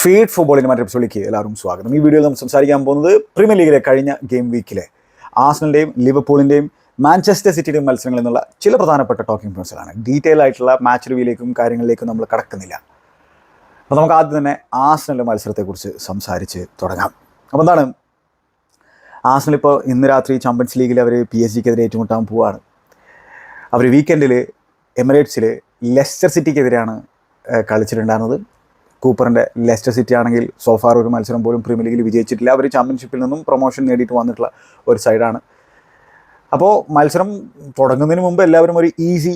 Feed ഫുട്ബോളിന്റെ മറ്റൊരു എപ്പിസോഡിലേക്ക് എല്ലാവരും സ്വാഗതം. ഈ വീഡിയോയിൽ നമ്മൾ സംസാരിക്കാൻ പോകുന്നത് പ്രീമിയർ ലീഗിലെ കഴിഞ്ഞ ഗെയിം വീക്കിലെ ആസ്നലിന്റെയും ലിവർപൂളിന്റെയും മാഞ്ചസ്റ്റർ സിറ്റിയുടെയും മത്സരങ്ങളിൽ നിന്നുള്ള ചില പ്രധാനപ്പെട്ട ടോക്കിംഗ് പോയിൻസുകളാണ് ഡീറ്റെയിൽ ആയിട്ടുള്ള മാച്ച് റിവ്യൂയിലേക്കും കാര്യങ്ങളിലേക്കും നമ്മൾ കടക്കുന്നില്ല. അപ്പോൾ നമുക്ക് ആദ്യം തന്നെ ആസ്നലിന്റെ മത്സരത്തെക്കുറിച്ച് സംസാരിച്ച് തുടങ്ങാം. അപ്പോൾ എന്താണ്? ആസ്നൽ ഇപ്പോൾ ഇന്ന് രാത്രി ചാമ്പ്യൻസ് ലീഗിൽ അവർ പി എസ് ജിക്കെതിരെ ഏറ്റുമുട്ടാൻ പോവുകയാണ് അവർ വീക്കെൻഡിൽ എമിറേറ്റ്സിൽ ലെസ്റ്റർ സിറ്റിക്കെതിരെയാണ് കളിച്ചിട്ടുണ്ടായിരുന്നത്. കൂപ്പറിന്റെ ലെസ്റ്റർ സിറ്റി ആണെങ്കിൽ സോഫാർ ഒരു മത്സരം പോലും പ്രീമിയർ ലീഗിൽ വിജയിച്ചിട്ടില്ല. അവർ ചാമ്പ്യൻഷിപ്പിൽ നിന്നും പ്രൊമോഷൻ നേടിയിട്ട് വന്നിട്ടുള്ള ഒരു സൈഡാണ് അപ്പോൾ മത്സരം തുടങ്ങുന്നതിന് മുമ്പ് എല്ലാവരും ഒരു ഈസി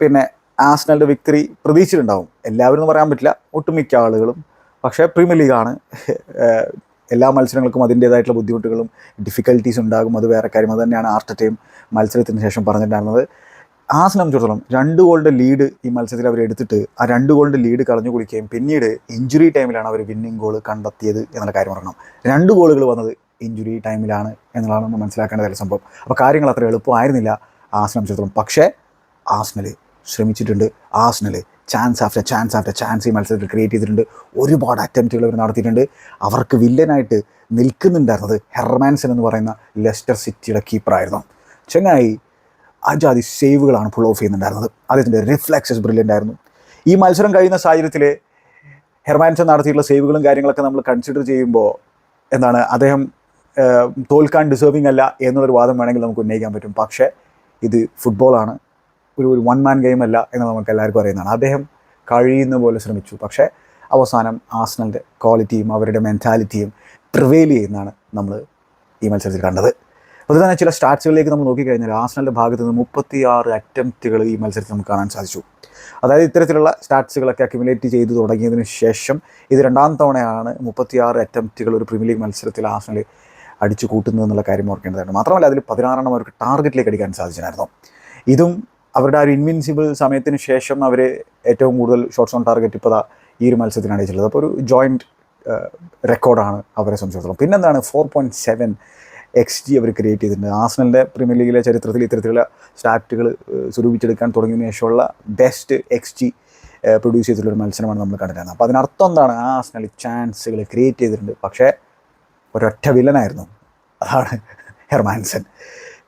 പിന്നെ ആസ്നലിന്റെ വിക്ടറി പ്രതീക്ഷിച്ചിട്ടുണ്ടാവും. എല്ലാവരും എന്ന് പറയാൻ പറ്റില്ല. ഒട്ടുമിക്ക ആളുകളും. പക്ഷേ പ്രീമിയർ ലീഗാണ് എല്ലാ മത്സരങ്ങൾക്കും അതിന്റേതായിട്ടുള്ള ബുദ്ധിമുട്ടുകളും ഡിഫിക്കൽട്ടീസ് ഉണ്ടാകും. അത് വേറെ കാര്യം. അത് തന്നെയാണ് ടൈം മത്സരത്തിന് ശേഷം പറഞ്ഞിട്ടുണ്ടായിരുന്നത്. ആ സംബന്ധിച്ചിടത്തോളം രണ്ട് ഗോളിന്റെ ലീഡ് ഈ മത്സരത്തിൽ അവർ എടുത്തിട്ട് ആ രണ്ട് ഗോളിന്റെ ലീഡ് കളഞ്ഞു കുളിക്കുകയും പിന്നീട് ഇഞ്ചുറി ടൈമിലാണ് അവർ വിന്നിംഗ് ഗോൾ കണ്ടെത്തിയത് എന്നുള്ള കാര്യം പറയണം. രണ്ട് ഗോളുകൾ വന്നത് ഇഞ്ചുറി ടൈമിലാണ് എന്നുള്ളതാണ് നമ്മൾ മനസ്സിലാക്കേണ്ട ഒരു സംഭവം. അപ്പോൾ കാര്യങ്ങൾ അത്ര എളുപ്പമായിരുന്നില്ല ആ സംബന്ധിച്ചിടത്തോളം. പക്ഷേ ആസ്നൽ ശ്രമിച്ചിട്ടുണ്ട്. Arsenal chance after chance after chance ഈ മത്സരത്തിൽ ക്രിയേറ്റ് ചെയ്തിട്ടുണ്ട്. ഒരുപാട് അറ്റംപ്റ്റുകൾ അവർ നടത്തിയിട്ടുണ്ട്. അവർക്ക് വില്ലനായിട്ട് നിൽക്കുന്നുണ്ടായിരുന്നത് ഹെർമാൻസൺ എന്ന് പറയുന്ന ലെസ്റ്റർ സിറ്റിയുടെ കീപ്പറായിരുന്നു ചെങ്ങായി അജാതി സേവുകളാണ് പുൾ ഓഫ് ചെയ്യുന്നുണ്ടായിരുന്നത്. അദ്ദേഹത്തിന്റെ റിഫ്ലക്സസ് ബ്രില്യന്റ് ആയിരുന്നു. ഈ മത്സരം കഴിയുന്ന സാഹചര്യത്തിൽ ഹെർമാൻസൺ നടത്തിയിട്ടുള്ള സേവുകളും കാര്യങ്ങളൊക്കെ നമ്മൾ കൺസിഡർ ചെയ്യുമ്പോൾ എന്താണ് അദ്ദേഹം തോൽക്കാൻ ഡിസേർവിംഗ് അല്ല എന്നുള്ളൊരു വാദം വേണമെങ്കിൽ നമുക്ക് ഉന്നയിക്കാൻ പറ്റും. പക്ഷേ ഇത് ഫുട്ബോളാണ് ഒരു ഒരു വൺ മാൻ ഗെയിം അല്ല എന്ന് നമുക്ക് എല്ലാവർക്കും അറിയുന്നതാണ്. അദ്ദേഹം കഴിയുന്ന പോലെ ശ്രമിച്ചു. പക്ഷേ അവസാനം ആസ്നലിന്റെ ക്വാളിറ്റിയും അവരുടെ മെന്റാലിറ്റിയും പ്രിവെയിൽ ചെയ്യുന്നതാണ് നമ്മൾ ഈ മത്സരത്തിൽ കണ്ടത്. അതുപോലെ തന്നെ ചില സ്റ്റാറ്റ്സുകളിലേക്ക് നമ്മൾ നോക്കിക്കഴിഞ്ഞാൽ ആസ്നലിന്റെ ഭാഗത്ത് നിന്ന് മുപ്പത്തി ആറ് അറ്റംപ്റ്റുകൾ ഈ മത്സരത്തിൽ നമുക്ക് കാണാൻ സാധിച്ചു. അതായത് ഇത്തരത്തിലുള്ള സ്റ്റാറ്റ്സുകളൊക്കെ അക്യുമുലേറ്റ് ചെയ്തു തുടങ്ങിയതിന് ശേഷം ഇത് രണ്ടാം തവണയാണ് മുപ്പത്തിയാറ് അറ്റംപ്റ്റുകൾ ഒരു പ്രീമിയർ ലീഗ് മത്സരത്തിൽ ആസ്നൽ അടിച്ചു കൂട്ടുന്നത് എന്നുള്ള കാര്യം ഓർക്കേണ്ടതാണ്. മാത്രമല്ല അതിൽ പതിനാറെണ്ണം അവർക്ക് ടാർഗറ്റിലേക്ക് അടിക്കാൻ സാധിച്ചിരുന്നു ഇതും അവരുടെ ആ ഒരു ഇൻവിൻസിബിൾ സമയത്തിന് ശേഷം അവർ ഏറ്റവും കൂടുതൽ ഷോട്ട്സ് ഓൺ ടാർഗറ്റ് ഇപ്പോൾ ഈ ഒരു മത്സരത്തിനാണ് അടിച്ചിട്ടുള്ളത് അപ്പോൾ ഒരു ജോയിന്റ് റെക്കോർഡാണ് അവരെ സംബന്ധിച്ചിടത്തോളം. പിന്നെന്താണ്? Four point seven x G അവർ ക്രിയേറ്റ് ചെയ്തിട്ടുണ്ട്. ആസ്നലിന്റെ പ്രീമിയർ ലീഗിലെ ചരിത്രത്തിൽ ഇത്തരത്തിലുള്ള സ്റ്റാറ്റുകൾ സ്വരൂപിച്ചെടുക്കാൻ തുടങ്ങിയതിനു ശേഷമുള്ള ബെസ്റ്റ് എക്സ് ജി പ്രൊഡ്യൂസ് ചെയ്തിട്ടുള്ള ഒരു മത്സരമാണ് നമ്മൾ കണ്ടിരുന്നത് അപ്പോൾ അതിനർത്ഥം എന്താണ്? ആ ആസ്നൽ ചാൻസുകൾ ക്രിയേറ്റ് ചെയ്തിട്ടുണ്ട്. പക്ഷേ ഒരൊറ്റ വില്ലനായിരുന്നു. അതാണ് ഹെർമാൻസൻ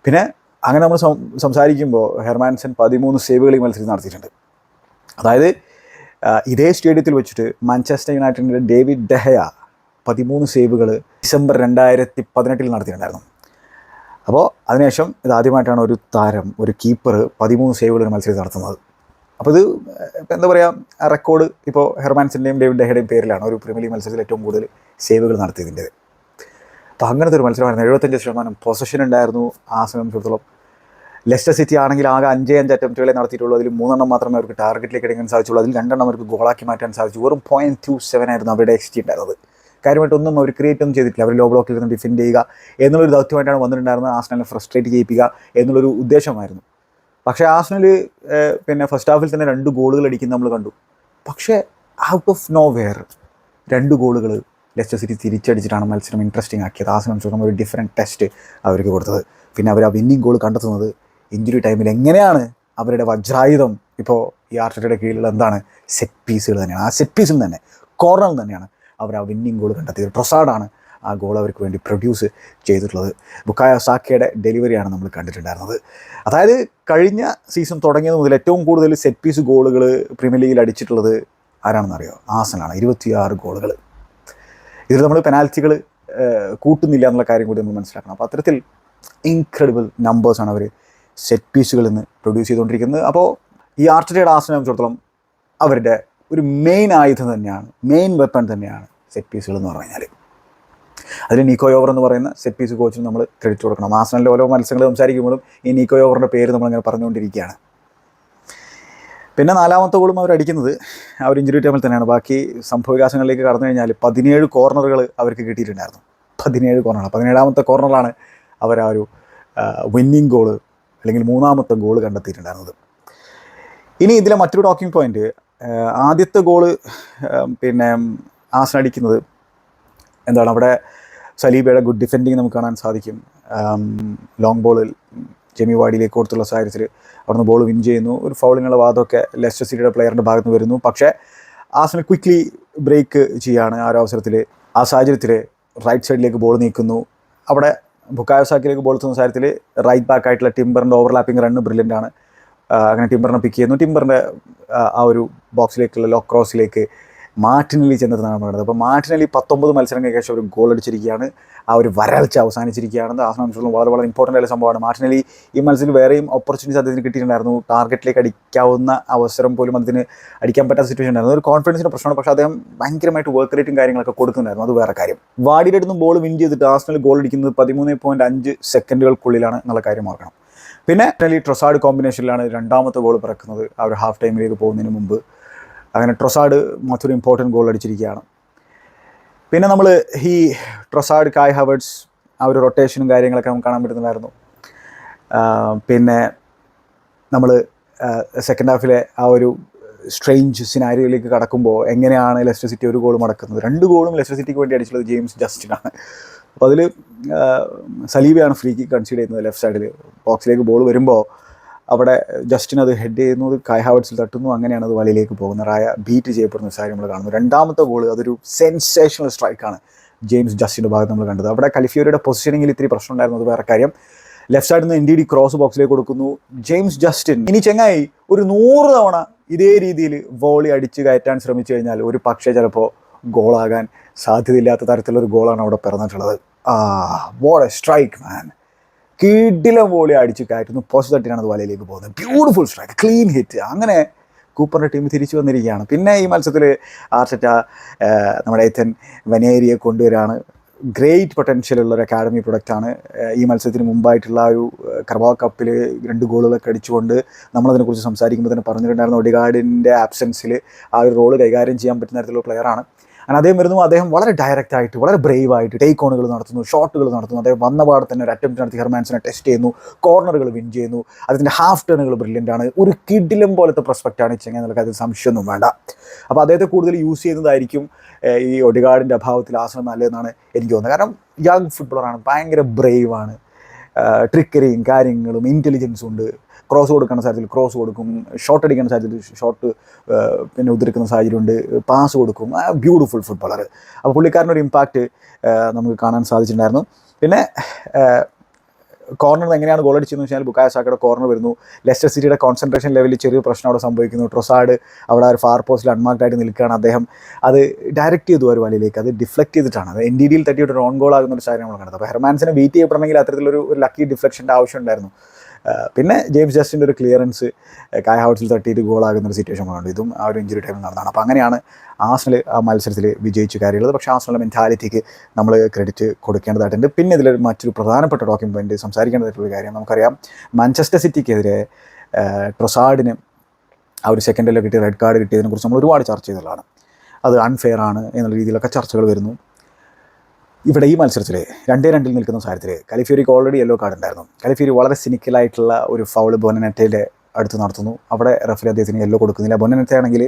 പിന്നെ അങ്ങനെ നമ്മൾ സംസാരിക്കുമ്പോൾ ഹെർമാൻസൻ പതിമൂന്ന് സേവുകൾ ഈ മത്സരത്തിൽ നടത്തിയിട്ടുണ്ട്. അതായത് ഇതേ സ്റ്റേഡിയത്തിൽ വെച്ചിട്ട് മാഞ്ചസ്റ്റർ യുണൈറ്റഡിന്റെ ഡേവിഡ് ഡെഹയ പതിമൂന്ന് സേവുകൾ ഡിസംബർ രണ്ടായിരത്തി പതിനെട്ടിൽ നടത്തിയിട്ടുണ്ടായിരുന്നു. അപ്പോൾ അതിനുശേഷം ഇത് ആദ്യമായിട്ടാണ് ഒരു താരം ഒരു കീപ്പർ പതിമൂന്ന് സേവുകൾ ഒരു മത്സരത്തിൽ നടത്തുന്നത്. അപ്പോൾ ഇത് എന്താ പറയുക റെക്കോർഡ് ഇപ്പോൾ ഹെർമാൻസിന്റെയും ഡേവിഡ് ഡെഹയുടെയും പേരിലാണ് ഒരു പ്രീമിയർ ലീഗ് മത്സരത്തിൽ ഏറ്റവും കൂടുതൽ സേവുകൾ നടത്തിയതിന്റെ. അപ്പോൾ അങ്ങനത്തെ ഒരു മത്സരമായിരുന്നു. എഴുപത്തഞ്ച് ശതമാനം പൊസഷൻ ഉണ്ടായിരുന്നു ആ സംബന്ധിച്ചിടത്തോളം. ലെസ്റ്റർ സിറ്റി ആണെങ്കിൽ ആകെ അഞ്ചേ അഞ്ച് അറ്റംപ്റ്റുകളെ നടത്തിയിട്ടുള്ളൂ. അതിൽ മൂന്നെണ്ണം മാത്രമേ അവർക്ക് ടാർഗറ്റിലേക്ക് എടുക്കാൻ സാധിച്ചുള്ളൂ. അതിൽ രണ്ടെണ്ണം അവർക്ക് ഗോളാക്കി മാറ്റാൻ സാധിച്ചു. വെറും പോയിന്റ് ടു സെവൻ ആയിരുന്നു അവരുടെ എക്സ് ടി ഉണ്ടായിരുന്നത്. കാര്യമായിട്ടൊന്നും അവർ ക്രിയേറ്റ് ഒന്നും ചെയ്തിട്ടില്ല. അവർ ലോ ബ്ലോക്കിൽ നിന്ന് ഡിഫെൻഡ് ചെയ്യുക എന്നുള്ളൊരു ദൗത്യമായിട്ടാണ് വന്നിട്ടുണ്ടായിരുന്നത്. ആസ്നലിനെ ഫ്രസ്ട്രേറ്റ് ചെയ്യിപ്പിക്കുക എന്നുള്ളൊരു ഉദ്ദേശമായിരുന്നു. പക്ഷേ ആസ്നൽ പിന്നെ ഫസ്റ്റ് ഹാഫിൽ തന്നെ രണ്ട് ഗോളുകൾ അടിക്കുന്ന നമ്മൾ കണ്ടു. പക്ഷേ ഔട്ട് ഓഫ് നോ വെയർ രണ്ട് ഗോളുകൾ ലെസ്റ്റർ സിറ്റി തിരിച്ചടിച്ചിട്ടാണ് മത്സരം ഇൻട്രസ്റ്റിംഗ് ആക്കിയത്. ആ സംബന്ധിച്ചിടത്തോളം ഒരു ഡിഫറെന്റ് ടെസ്റ്റ് അവർക്ക് കൊടുത്തത്. പിന്നെ അവർ ആ വിന്നിംഗ് ഗോൾ കണ്ടെത്തുന്നത് ഇഞ്ചുറി ടൈമിൽ എങ്ങനെയാണ് അവരുടെ വജ്രായുധം? ഇപ്പോൾ ഈ ആർട്ടിയുടെ കീഴിലുള്ള എന്താണ്? സെറ്റ് പീസുകൾ തന്നെയാണ്. ആ സെറ്റ് പീസിൽ തന്നെ കോർണറിൽ തന്നെയാണ്. അവർ ആ വിന്നിങ് ഗോൾ കണ്ടെത്തിയത്. പ്രൊസാഡാണ് ആ ഗോൾ അവർക്ക് വേണ്ടി പ്രൊഡ്യൂസ് ചെയ്തിട്ടുള്ളത്. ബുക്കായ സാക്കയുടെ ഡെലിവറിയാണ് നമ്മൾ കണ്ടിട്ടുണ്ടായിരുന്നത്. അതായത് കഴിഞ്ഞ സീസൺ തുടങ്ങിയത് മുതൽ ഏറ്റവും കൂടുതൽ സെറ്റ് പീസ് ഗോളുകൾ പ്രീമിയർ ലീഗിൽ അടിച്ചിട്ടുള്ളത് ആരാണെന്നറിയോ? ആസനാണ് ഇരുപത്തിയാറ് ഗോളുകൾ ഇതിൽ നമ്മൾ പെനാൽറ്റികൾ കൂട്ടുന്നില്ല എന്നുള്ള കാര്യം കൂടി നമ്മൾ മനസ്സിലാക്കണം. അപ്പോൾ അത്തരത്തിൽ ഇൻക്രെഡിബിൾ നമ്പേഴ്സാണ് അവർ സെറ്റ് പീസുകളിൽ നിന്ന് പ്രൊഡ്യൂസ് ചെയ്തുകൊണ്ടിരിക്കുന്നത്. അപ്പോൾ ഈ ആർട്ടയുടെ ആസനെ സംബന്ധിച്ചിടത്തോളം അവരുടെ ഒരു മെയിൻ ആയുധം തന്നെയാണ് മെയിൻ വെപ്പൺ തന്നെയാണ് സെറ്റ് പീസുകൾ എന്ന് പറഞ്ഞു കഴിഞ്ഞാൽ അതിൽ നീക്കോ യോവർ എന്ന് പറയുന്ന സെറ്റ് പീസ് കോച്ചിന് നമ്മൾ ക്രെഡിറ്റ് കൊടുക്കണം. ആസനലിന്റെ ഓരോ മത്സരങ്ങൾ സംസാരിക്കുമ്പോഴും ഈ നീക്കോ യോവറിന്റെ പേര് നമ്മളിങ്ങനെ പറഞ്ഞുകൊണ്ടിരിക്കുകയാണ്. പിന്നെ നാലാമത്തെ ഗോളും അവർ ഇഞ്ചുറി ടൈമിൽ തന്നെയാണ്. ബാക്കി സംഭവവികാസങ്ങളിലേക്ക് കടന്നു കഴിഞ്ഞാൽ പതിനേഴ് കോർണറുകൾ അവർക്ക് കിട്ടിയിട്ടുണ്ടായിരുന്നു. പതിനേഴ് കോർണർ പതിനേഴാമത്തെ കോർണറാണ് അവർ ആ ഒരു വിന്നിങ് ഗോൾ അല്ലെങ്കിൽ മൂന്നാമത്തെ ഗോൾ കണ്ടെത്തിയിട്ടുണ്ടായിരുന്നത്. ഇനി ഇതിലെ മറ്റൊരു ടോക്കിംഗ് പോയിന്റ് ആദ്യത്തെ ഗോൾ പിന്നെ ആസന അടിക്കുന്നത് എന്താണ്? അവിടെ സലീബയുടെ ഗുഡ് ഡിഫെൻഡിങ് നമുക്ക് കാണാൻ സാധിക്കും. ലോങ് ബോളിൽ ജെമി വാഡിയിലേക്ക് കൊടുത്തുള്ള സാഹചര്യത്തിൽ അവിടുന്ന് ബോൾ വിൻ ചെയ്യുന്നു. ഒരു ഫൗളിനുള്ള വാദമൊക്കെ ലെസ്റ്റർ സിറ്റിയുടെ പ്ലെയറിന്റെ ഭാഗത്ത് വരുന്നു. പക്ഷേ ആസന ക്വിക്ക്ലി ബ്രേക്ക് ചെയ്യാണ് ആ ഒരു അവസരത്തിൽ. ആ സാഹചര്യത്തിൽ റൈറ്റ് സൈഡിലേക്ക് ബോൾ നീക്കുന്നു. അവിടെ ബുക്കായോസാക്കിലേക്ക് ബോൾ എത്തുന്ന സാഹചര്യത്തിൽ റൈറ്റ് ബാക്ക് ആയിട്ടുള്ള ടിംബറിന്റെ ഓവർലാപ്പിംഗ് റണ്ണ് ബ്രില്യന്റ് ആണ്. അങ്ങനെ ടിംബറിനെ പിക്ക് ചെയ്യുന്നു. ടിംബറിന്റെ ആ ഒരു ബോക്സിലേക്കുള്ള ലോ ക്രോസിലേക്ക് മാർട്ടിനലി ചെന്നെത്തുന്നതാണ് പറയുന്നത്. അപ്പോൾ മാർട്ടിനലി പത്തൊമ്പത് മത്സരങ്ങൾക്ക് ശേഷം ഒരു ഗോൾ അടിച്ചിരിക്കുകയാണ്. ആ ഒരു വരൾച്ച അവസാനിച്ചിരിക്കുകയാണ്. ആ സംബന്ധിച്ചിടത്തോളം വളരെ വളരെ ഇമ്പോർട്ടന്റ് ആയ സംഭവമാണ്. മാർട്ടിനലി ഈ മത്സരത്തിൽ വേറെയും ഓപ്പർച്യൂണിറ്റീസ് അദ്ദേഹത്തിന് കിട്ടിയിട്ടുണ്ടായിരുന്നു. ടാർഗറ്റിലേക്ക് അടിക്കാവുന്ന അവസരം പോലും അദ്ദേഹത്തിന് അടിക്കാൻ പറ്റാത്ത സിറ്റുവേഷൻ ഉണ്ടായിരുന്നു ഒരു കോൺഫിഡൻസിന്റെ പ്രശ്നമാണ്. പക്ഷേ അദ്ദേഹം ഭയങ്കരമായിട്ട് വർക്ക് റേറ്റും കാര്യങ്ങളൊക്കെ കൊടുക്കുന്നുണ്ടായിരുന്നു. അത് വേറെ കാര്യം. വാടിയുടെ അടുത്തും ബോൾ വിൻ ചെയ്തിട്ട് ആസ്നൽ ഗോൾ അടിക്കുന്നത് പതിമൂന്ന് പോയിന്റ് അഞ്ച് സെക്കൻഡുകൾക്കുള്ളിലാണ് എന്നുള്ള കാര്യം ഓർക്കണം. പിന്നെ ടെലി ട്രൊസാഡ് കോമ്പിനേഷനിലാണ് രണ്ടാമത്തെ ഗോൾ പിറക്കുന്നത്. ആ ഒരു ഹാഫ് ടൈമിലേക്ക് പോകുന്നതിന് മുമ്പ്. അങ്ങനെ ട്രൊസാഡ് മറ്റൊരു ഇമ്പോർട്ടന്റ് ഗോൾ അടിച്ചിരിക്കുകയാണ്. പിന്നെ നമ്മൾ ഈ ട്രൊസാഡ് കായ് ഹവേർഡ്സ് ആ ഒരു റൊട്ടേഷനും കാര്യങ്ങളൊക്കെ നമുക്ക് കാണാൻ പറ്റുന്നതായിരുന്നു. പിന്നെ നമ്മൾ സെക്കൻഡ് ഹാഫിലെ ആ ഒരു സ്ട്രെയിഞ്ച് സിനാരിയോയിലേക്ക് കടക്കുമ്പോൾ എങ്ങനെയാണ് ലെസ്റ്റർ സിറ്റി ഒരു ഗോൾ മടക്കുന്നത്? രണ്ട് ഗോളും ലെസ്റ്റർ സിറ്റിക്ക് വേണ്ടി അടിച്ചുള്ളത് ജെയിംസ് ജസ്റ്റിനാണ് അപ്പോൾ അതിൽ സലീബയാണ് ഫ്രീ കിക്ക് കൺസീഡ് ചെയ്യുന്നത് ലെഫ്റ്റ് സൈഡിൽ ബോക്സിലേക്ക് ബോൾ വരുമ്പോൾ അവിടെ ജസ്റ്റിൻ അത് ഹെഡ് ചെയ്യുന്നത് കായ് ഹാവർട്സിൽ തട്ടുന്നു അങ്ങനെയാണ് അത് വലയിലേക്ക് പോകുന്നത്. റായ ബീറ്റ് ചെയ്യപ്പെടുന്ന സാഹചര്യം നമ്മൾ കാണുന്നു. രണ്ടാമത്തെ ഗോൾ അതൊരു സെൻസേഷണൽ സ്ട്രൈക്കാണ് ജെയിംസ് ജസ്റ്റിന്റെ ഭാഗത്ത് നമ്മൾ കണ്ടത്. അവിടെ കലിഫിയോരുടെ പൊസിഷനിങ്ങിൽ ഇത്തിരി പ്രശ്നം ഉണ്ടായിരുന്നു അത് വേറെ കാര്യം. ലെഫ്റ്റ് സൈഡിൽ നിന്ന് എൻ ക്രോസ് ബോക്സിലേക്ക് കൊടുക്കുന്നു. ജെയിംസ് ജസ്റ്റിൻ ഇനി ചെങ്ങായി ഒരു നൂറ് തവണ ഇതേ രീതിയിൽ വോളി അടിച്ച് കയറ്റാൻ ശ്രമിച്ചു കഴിഞ്ഞാൽ ഒരു പക്ഷേ ചിലപ്പോൾ ഗോളാകാൻ സാധ്യതയില്ലാത്ത തരത്തിലൊരു ഗോളാണ് അവിടെ പിറന്നിട്ടുള്ളത്. ആ വോട്ട് എ സ്ട്രൈക്ക് മാൻ കിടിലം വോളി അടിച്ച് കയറ്റുന്നു. പോസ്റ്റ് തട്ടിനാണ് അത് വലയിലേക്ക് പോകുന്നത്. ബ്യൂട്ടിഫുൾ സ്ട്രൈക്ക് ക്ലീൻ ഹിറ്റ് അങ്ങനെ കൂപ്പറിന്റെ ടീം തിരിച്ചു വന്നിരിക്കുകയാണ്. പിന്നെ ഈ മത്സരത്തിൽ ആർട്ടറ്റ നമ്മുടെ എത്തൻ വനേരിയെ കൊണ്ടുവരാണ് ഗ്രേറ്റ് പൊട്ടൻഷ്യൽ ഉള്ള ഒരു അക്കാഡമി പ്രൊഡക്റ്റാണ് ഈ മത്സരത്തിന് മുമ്പായിട്ടുള്ള ഒരു കർവാ കപ്പിൽ രണ്ട് ഗോളുകളൊക്കെ അടിച്ചുകൊണ്ട് നമ്മളതിനെക്കുറിച്ച് സംസാരിക്കുമ്പോൾ തന്നെ പറഞ്ഞിട്ടുണ്ടായിരുന്നു. ഒഡിഗാർഡിന്റെ ആബ്സെൻസിൽ ആ ഒരു റോൾ കൈകാര്യം ചെയ്യാൻ പറ്റുന്ന തരത്തിലുള്ള പ്ലെയറാണ് അങ്ങനെ അദ്ദേഹം വരുന്നു അദ്ദേഹം വളരെ ഡയറക്റ്റ് ആയിട്ട് വളരെ ബ്രേവ് ആയിട്ട് ടേക്ക് ഓണുകൾ നടത്തുന്നു ഷോട്ടുകൾ നടത്തുന്നു. അദ്ദേഹം വന്ന പാടെ തന്നെ ഒരു അറ്റംപ്റ്റ് നടത്തി ഹെർമാൻസിനെ ടെസ്റ്റ് ചെയ്യുന്നു കോർണറുകൾ വിൻ ചെയ്യുന്നു. അതിന്റെ ഹാഫ് ടേണുകൾ ബ്രില്യന്റ് ആണ്. ഒരു കിഡിലും പോലത്തെ പ്രൊസ്പെക്റ്റ് ആണ് ചെങ്ങനെ എന്നുള്ള കാര്യത്തിൽ സംശയമൊന്നും വേണ്ട. അപ്പോൾ അദ്ദേഹത്തെ കൂടുതൽ യൂസ് ചെയ്യുന്നതായിരിക്കും ഈ ഒഡിഗാർഡിന്റെ അഭാവത്തിൽ ആസനം നല്ലതെന്നാണ് എനിക്ക് തോന്നുന്നത്. കാരണം യങ് ഫുട്ബോളറാണ് ഭയങ്കര ബ്രേവ് ആണ്. ട്രിക്കറിയും കാര്യങ്ങളും ഇന്റലിജൻസും ഉണ്ട്. ക്രോസ് കൊടുക്കുന്ന സാഹചര്യത്തിൽ ക്രോസ് കൊടുക്കും ഷോട്ട് അടിക്കുന്ന സാഹചര്യത്തിൽ ഷോട്ട് പിന്നെ ഉതിർക്കുന്ന സാഹചര്യമുണ്ട് പാസ് കൊടുക്കും. ബ്യൂട്ടിഫുൾ ഫുട്ബോളർ അപ്പോൾ പുള്ളിക്കാരനൊരു ഇമ്പാക്റ്റ് നമുക്ക് കാണാൻ സാധിച്ചിട്ടുണ്ടായിരുന്നു. പിന്നെ കോർണർ എങ്ങനെയാണ് ഗോൾ അടിച്ചതെന്ന് വെച്ചാൽ ബുക്കായ സാക്കയുടെ കോർണർ വരുന്നു. ലെസ്റ്റർ സിറ്റിയുടെ കോൺസെൻട്രേഷൻ ലെവലിൽ ചെറിയ പ്രശ്നം അവിടെ സംഭവിക്കുന്നു. ട്രൊസാഡ് അവിടെ ഒരു ഫാർ പോസ്റ്റിൽ അൺമാർക്ഡ് ആയിട്ട് നിൽക്കുകയാണ് അദ്ദേഹം. അത് ഡയറക്റ്റ് ചെയ്തു ഒരു വലയിലേക്ക്. അത് ഡിഫ്ലക്ട് ചെയ്തിട്ടാണ്. അത് എൻ ഡി ഡിയിൽ തട്ടിയിട്ട് ഒരു ഓൺ ഗോൾ ആകുന്ന ഒരു സാഹചര്യം നമ്മൾ കണ്ടത്. അപ്പോൾ ഹെർമാൻസിനെ വെയിറ്റ് ചെയ്യപ്പെടണമെങ്കിൽ അത്തരത്തിലൊരു ഒരു ലക്കി ഡിഫ്ലക്ഷന്റെ ആവശ്യം ഉണ്ടായിരുന്നു. പിന്നെ ജെയിംസ് ജസ്റ്റിന്റെ ഒരു ക്ലിയറൻസ് കായ ഹൗസിൽ തട്ടിയിട്ട് ഗോളാകുന്ന ഒരു സിറ്റുവേഷൻ കൊണ്ടുണ്ട് ഇതും ആ ഒരു ഇഞ്ചുറി ടൈമിൽ നടന്നതാണ്. അപ്പോൾ അങ്ങനെയാണ് ആസ്നൽ ആ മത്സരത്തിൽ വിജയിച്ച് കാര്യമുള്ളത് പക്ഷേ ആസ്നലിന്റെ മെന്റാലിറ്റിക്ക് നമ്മൾ ക്രെഡിറ്റ് കൊടുക്കേണ്ടതായിട്ടുണ്ട്. പിന്നെ ഇതിൽ മറ്റൊരു പ്രധാനപ്പെട്ട ടോക്കിംഗ് പോയിന്റ് സംസാരിക്കേണ്ടതായിട്ടുള്ള കാര്യം നമുക്കറിയാം. മാഞ്ചസ്റ്റർ സിറ്റിക്കെതിരെ ട്രൊസാഡിന് ആ ഒരു സെക്കൻഡിലൊക്കെ കിട്ടിയ റെഡ് കാർഡ് കിട്ടിയതിനെക്കുറിച്ച് നമ്മൾ ഒരുപാട് ചർച്ച ചെയ്തതാണ്. അത് അൺഫെയർ ആണ് എന്നുള്ള രീതിയിലൊക്കെ ചർച്ചകൾ വരുന്നു. ഇവിടെ ഈ മത്സരത്തിൽ രണ്ടേ രണ്ടിൽ നിൽക്കുന്ന സാഹചര്യത്തിൽ കലിഫ്യൂരിക്ക് ഓൾറെഡി യെല്ലോ കാർഡ് ഉണ്ടായിരുന്നു. കലിഫ്യൂരി വളരെ സിനിക്കലായിട്ടുള്ള ഒരു ഫൗൾ ബൊനനെറ്റയുടെ അടുത്ത് നടത്തുന്നു. അവിടെ റെഫറി അദ്ദേഹത്തിന് യെല്ലോ കൊടുക്കുന്നില്ല. ആണെങ്കിൽ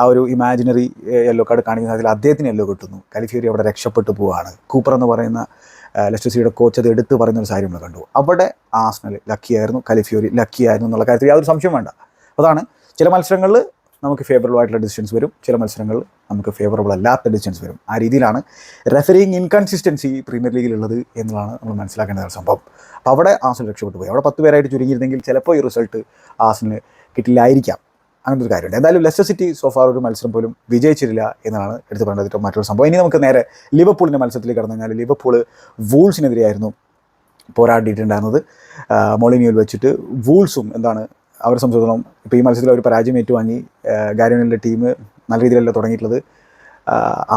ആ ഒരു ഇമാജിനറി യെല്ലോ കാർഡ് കാണിക്കുന്ന അതിൽ അദ്ദേഹത്തിന് യെല്ലോ കിട്ടുന്നു. കലിഫ്യൂരി അവിടെ രക്ഷപ്പെട്ടു പോവുകയാണ് കൂപ്പർ എന്ന് പറയുന്ന ലെസ്റ്റർ കോച്ച് അത് എടുത്ത് പറയുന്ന ഒരു സാഹചര്യം നമ്മൾ കണ്ടു. അവിടെ ആസ്നൽ ലക്കിയായിരുന്നു കലിഫ്യൂരി ലക്കിയായിരുന്നു എന്നുള്ള കാര്യത്തിൽ യാതൊരു സംശയം വേണ്ട. അതാണ് ചില മത്സരങ്ങളിൽ നമുക്ക് ഫേവറബിൾ ആയിട്ടുള്ള ഡിസിഷൻസ് വരും. ചില മത്സരങ്ങൾ നമുക്ക് ഫേവറബിൾ അല്ലാത്ത ഡിസിഷൻസ് വരും. ആ രീതിയിലാണ് റെഫറിങ് ഇൻകൺസിസ്റ്റൻസി പ്രീമിയർ ലീഗിലുള്ളത് എന്നുള്ളതാണ് നമ്മൾ മനസ്സിലാക്കേണ്ടത് സംഭവം. അപ്പോൾ അവിടെ ആസിന് രക്ഷപ്പെട്ടു പോയി. അവിടെ പത്ത് പേരായിട്ട് ചുരുങ്ങിയിരുന്നെങ്കിൽ ചിലപ്പോൾ ഈ റിസൾട്ട് ആസിന് കിട്ടില്ലായിരിക്കാം. അങ്ങനത്തെ ഒരു കാര്യമുണ്ട്. എന്തായാലും ലെസ്റ്റർ സിറ്റി സോഫാർ ഒരു മത്സരം പോലും വിജയിച്ചിട്ടില്ല എന്നാണ് എടുത്ത് പറയേണ്ടത് ഏറ്റവും മറ്റൊരു സംഭവം. ഇനി നമുക്ക് നേരെ ലിവർപൂളിന്റെ മത്സരത്തിൽ കടന്നു കഴിഞ്ഞാൽ ലിവർപൂൾ വൂൾസിനെതിരെയായിരുന്നു പോരാടിയിട്ടുണ്ടായിരുന്നത്. മോളിനിയിൽ വെച്ചിട്ട് വൂൾസും എന്താണ് അവരെ സംബന്ധിച്ചിടത്തോളം ഇപ്പോൾ ഈ മത്സരത്തിൽ അവർ പരാജയം ഏറ്റുവാങ്ങി ഗാരിയോണിന്റെ ടീം നല്ല രീതിയിലല്ല തുടങ്ങിയിട്ടുള്ളത്.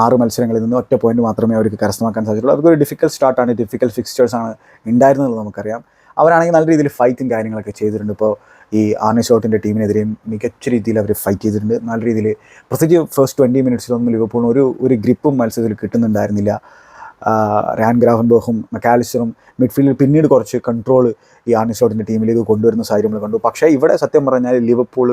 ആറ് മത്സരങ്ങളിൽ നിന്ന് ഒറ്റ പോയിന്റ് മാത്രമേ അവർക്ക് കരസ്ഥമാക്കാൻ സാധിച്ചുള്ളൂ അവർക്കൊരു ഡിഫിക്കൽട്ട് സ്റ്റാർട്ടാണ് ഡിഫിക്കൽട്ട് ഫിക്സ്ചേഴ്സാണ് ഉണ്ടായിരുന്നത് നമുക്കറിയാം. അവരാണെങ്കിൽ നല്ല രീതിയിൽ ഫൈറ്റും കാര്യങ്ങളൊക്കെ ചെയ്തിട്ടുണ്ട്. ഇപ്പോൾ ഈ ആർണി ഷോട്ടിന്റെ ടീമിനെതിരെയും മികച്ച രീതിയിൽ അവർ ഫൈറ്റ് ചെയ്തിട്ടുണ്ട്. നല്ല രീതിയിൽ പ്രത്യേകിച്ച് ഫസ്റ്റ് ട്വന്റി മിനിറ്റ്സിലൊന്നും ലിവർപൂളിന് ഒരു ഒരു ഗ്രിപ്പും മത്സരത്തിൽ കിട്ടുന്നുണ്ടായിരുന്നില്ല. റാൻ ഗ്രാഫൻബർഗും മെക്കാലിസ്റ്ററും മിഡ്ഫീൽഡിൽ പിന്നീട് കുറച്ച് കൺട്രോൾ ഈ ആണിസോട്ടിന്റെ ടീമിലേക്ക് കൊണ്ടുവരുന്ന സാഹചര്യം നമ്മൾ കണ്ടു. പക്ഷേ ഇവിടെ സത്യം പറഞ്ഞാൽ ലിവർപൂൾ